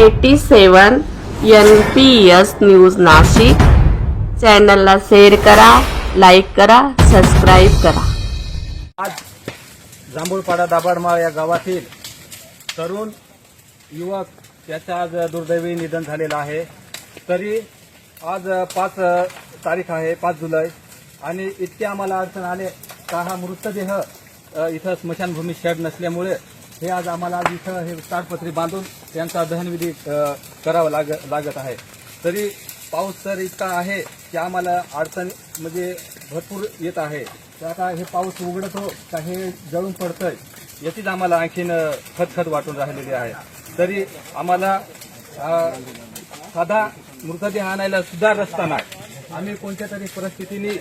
Eighty seven N P S news Nashik. चॅनलला share करा like करा सबस्क्राईब करा. आज जांभूळपाडा दाभाडमाळ या गावातील तरुण युवक याचं आज दुर्दैवी निधन झालेलं आहे. तरी आज पाच तारीख आहे पाच जुलै. आणि इतके आम्हाला अडचण आले का हा मृतदेह इथं स्मशानभूमी शेड नसल्यामुळे हे आज आम्हाला आज इथं हे ताडपत्री बांधून त्यांचा दहनविधी करावा लाग लागत आहे. तरी पाऊस तर इतका आहे की आम्हाला अडचण म्हणजे भरपूर येत आहे. तर आता हे पाऊस उघडतो हो का हे जळून पडतंय याचीच आम्हाला आणखीन खतखत वाटून राहिलेली आहे. तरी आम्हाला साधा मृतदेह आणायला सुद्धा रस्ता नाही. आम्ही कोणत्या तरी परिस्थितीने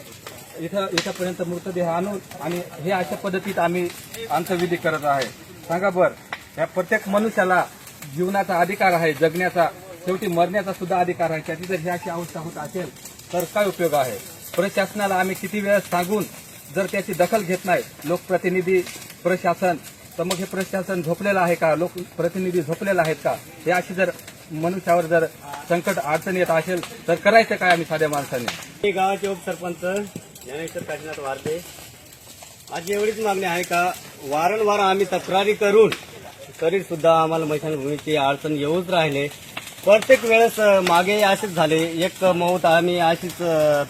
इथं इथंपर्यंत मृतदेह आणून आणि हे अशा पद्धतीत आम्ही अंत्यविधी करत आहे. सांगा बर. या प्रत्येक मनुष्याला जीवनाचा अधिकार आहे जगण्याचा. शेवटी मरण्याचा सुद्धा अधिकार आहे. त्याची जर ही अशी अवस्था होत असेल तर काय उपयोग आहे? प्रशासनाला आम्ही किती वेळ सांगून जर त्याची दखल घेत नाही लोकप्रतिनिधी प्रशासन तर मग हे प्रशासन झोपलेलं आहे का? लोकप्रतिनिधी झोपलेला आहेत का? हे अशी जर मनुष्यावर जर संकट अडचण येत असेल तर करायचं काय आम्ही साध्या माणसाने? गावाचे उपसरपंच ज्ञानेश्वर काशीनाथ वारदे. आज एवढीच मागणी आहे का? वारंवार आम्ही तक्रारी करून तरी सुद्धा आम्हाला मैदानभूमीची अडचण येऊच राहिले. प्रत्येक वेळेस मागे असेच झाले. एक मौत आम्ही अशीच अ,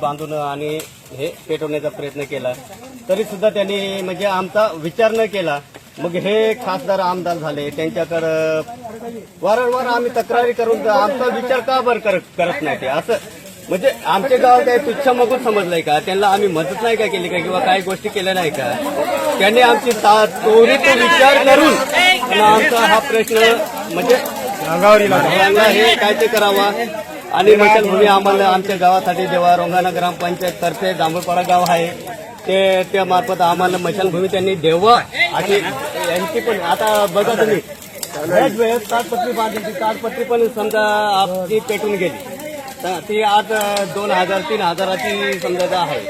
बांधून आणि हे पेटवण्याचा प्रयत्न केला. तरी सुद्धा त्यांनी म्हणजे आमचा विचार न केला. मग हे खासदार आमदार झाले. त्यांच्याकडं वारंवार आम्ही तक्रारी करून आमचा विचार का बरं करत करत नाही ते? असं म्हणजे आमचे गाव काय तुच्छ मगून समजलंय का? त्यांना आम्ही मदत नाही का केली का किंवा काही गोष्टी केल्या नाही का? त्यांनी आमची ता- त्वरित विचार करून आमचा हा प्रश्न म्हणजे हे काय ते करावा? आणि मशालभूमी आम्हाला आमच्या गावासाठी देवा रोंगाणा ग्रामपंचायत तर्फे जांभूळपाडा गाव आहे ते त्या मार्फत आम्हाला मशालभूमी त्यांनी द्यावं आणि यांची पण आता बघा तुम्ही. वेळेस ताडपत्री बांधली ताडपत्री पण समजा आपली पेटून गेली. तर ती आज दोन हजार तीन हजाराची समजा आहे.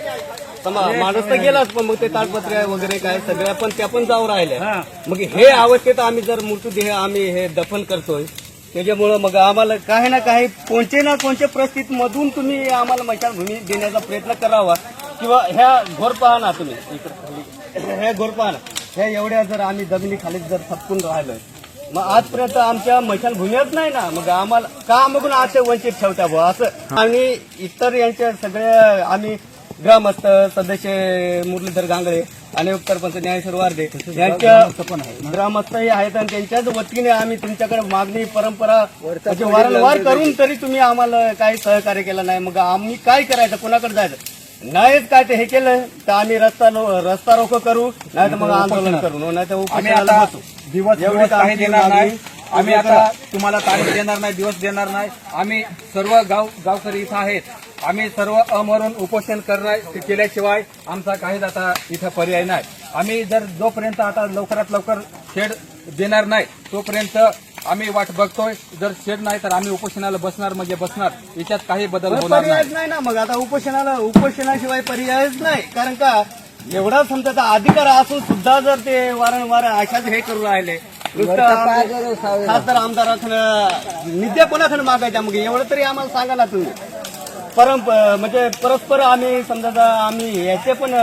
माणूस तर गेलाच पण मग ते ताडपत्रे वगैरे काय सगळ्या पण त्या पण जाऊन राहिल्या. मग हे अवस्थेत आम्ही जर मृतदेह आम्ही हे दफन करतोय त्याच्यामुळं मग आम्हाला काही ना काही कोणते ना कोणत्या परिस्थितीमधून तुम्ही आम्हाला मशानभूमी देण्याचा प्रयत्न करावा किंवा ह्या घोर पहा ना तुम्ही. ह्या घोर पहा ना. ह्या एवढ्या जर आम्ही जमिनीखाली जर थपकून राहिलोय मग आजपर्यंत आमच्या मैशानभूमीच नाही ना? मग आम्हाला का मग असे वंचित ठेवता बुवा असं. आणि इतर यांच्या सगळ्या आम्ही ग्रामस्थ सदस्य मुरलीधर गांगळे आणि उपसरपंच ज्ञानेश्वर वारदे यांच्या ग्रामस्थही आहेत आणि त्यांच्याच वतीने आम्ही तुमच्याकडे मागणी परंपरा म्हणजे वारंवार करून तरी तुम्ही आम्हाला काही सहकार्य केलं नाही. मग आम्ही काय करायचं? कोणाकडे जायचं? नाहीच काय ते हे केलं तर आम्ही रस्ता रस्ता रोको करू नाही तर मग आंदोलन करू नाही तर आम्ही उपोषणाला आता बसू. दिवस एवढीच दिवस काही आमची देणार नाही. आम्ही आता तुम्हाला तारीख देणार नाही दिवस देणार नाही. आम्ही सर्व गाव गावकरी इथं आहेत. आम्ही सर्व अमरून उपोषण करणार केल्याशिवाय आमचा काहीच आता इथं पर्याय नाही. आम्ही जर जोपर्यंत आता लवकरात लवकर शेड देणार नाही तोपर्यंत आम्ही वाट बघतोय. जर शेड नाही तर आम्ही उपोषणाला बसणार म्हणजे बसणार. याच्यात काही बदल होणार नाही पर्यायच नाही. ना. मग आता उपोषणाला उपोषणाशिवाय पर्यायच नाही. कारण का एवढा समजा अधिकार असून सुद्धा जर ते वारंवार अशाच हे करू राहिले नुसतं खासदार आमदाराकडं निद्या कोणाकडे मागायच्या मग एवढं तरी आम्हाला सांगा ना तुम्ही. परम म्हणजे परस्पर आम्ही समजा आम्ही याचे पण